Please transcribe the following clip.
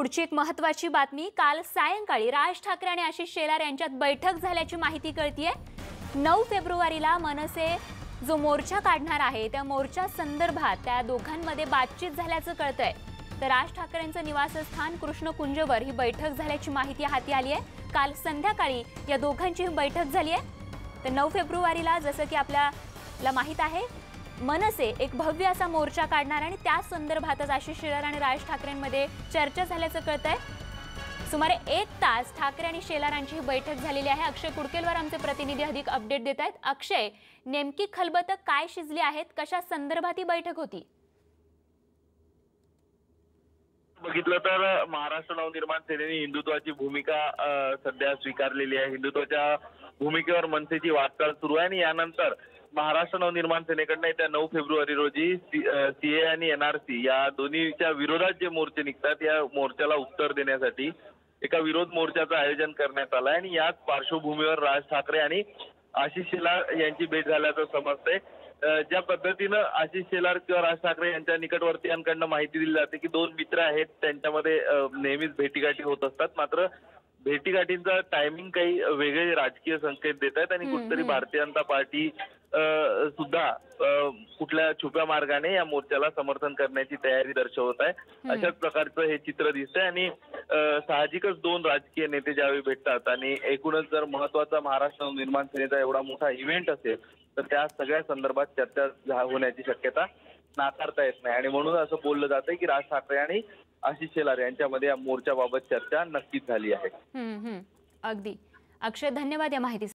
पुढची एक महत्वाची बातमी काल सायंकाळी राज ठाकरे आणि आशिष शेलार यांच्यात बैठक झाल्याची माहिती कळतीये. नऊ फेब्रुवारीला मनसे जो मोर्चा काढणार आहे त्या मोर्चा संदर्भात त्या दोघांमध्ये बातचीत झाल्याचं कळतंय. तर राज ठाकरेंचं निवासस्थान कृष्णकुंजवर ही बैठक झाल्याची माहिती हाती आली आहे काल संध्याकाळी या दोघांची ही बैठक झाली आहे तर नऊ फेब्रुवारीला जसं की आपल्याला माहीत आहे मनसे एक भव्य असा मोर्चा काढणार आणि त्या संदर्भातच आशिष शेलार आणि राज ठाकरेंमध्ये चर्चा झाल्याचं कळतंय. सुमारे एक तास ठाकरे आणि शेलारांची ही बैठक झालेली आहे. अक्षय कुडकेलवर आमचे प्रतिनिधी अधिक अपडेट देत आहेत अक्षय नेमकी खलबतं काय शिजली आहेत? कशा संदर्भात ही बैठक होती? बघितलं तर महाराष्ट्र नवनिर्माण सेनेने हिंदुत्वाची भूमिका सध्या स्वीकारलेली आहे. हिंदुत्वाच्या भूमिकेवर मनसेची वाटचाल सुरू आहे आणि यानंतर महाराष्ट्र नवनिर्माण सेनेकडनं येत्या नऊ फेब्रुवारी रोजी सीए आणि एनआरसी या दोन्हीच्या विरोधात जे मोर्चे निघतात या मोर्चाला उत्तर देण्यासाठी एका विरोध मोर्चाचं आयोजन करण्यात आलं आहे आणि याच पार्श्वभूमीवर राज ठाकरे आणि आशिष शेलार यांची भेट झाल्याचं समजतंय. ज्या पद्धतीनं आशिष शेलार किंवा राज ठाकरे यांच्या निकटवर्तीयांकडनं माहिती दिली जाते की दोन मित्र आहेत त्यांच्यामध्ये नेहमीच भेटीगाठी होत असतात. मात्र भेटीगाठींचा टायमिंग काही वेगळे राजकीय संकेत देत आहेत आणि कुठेतरी. भारतीय जनता पार्टी सुद्धा कुठल्या छुप्या मार्गाने या मोर्चाला समर्थन करण्याची तयारी दर्शवत आहे. अशाच प्रकारचं हे चित्र दिसतंय आणि साहजिकच दोन राजकीय नेते ज्यावेळी भेटतात आणि एकूणच जर महत्त्वाचा महाराष्ट्र निर्माण सेनेचा एवढा मोठा इव्हेंट असेल तर त्या सगळ्या संदर्भात चर्चा होण्याची शक्यता नाकारता येत नाही. आणि म्हणून असं बोललं जातंय की राज ठाकरे आणि आशिष शेलार यांच्यामध्ये या मोर्चाबाबत चर्चा नक्कीच झाली आहे. अगदी. अक्षय धन्यवाद या माहिती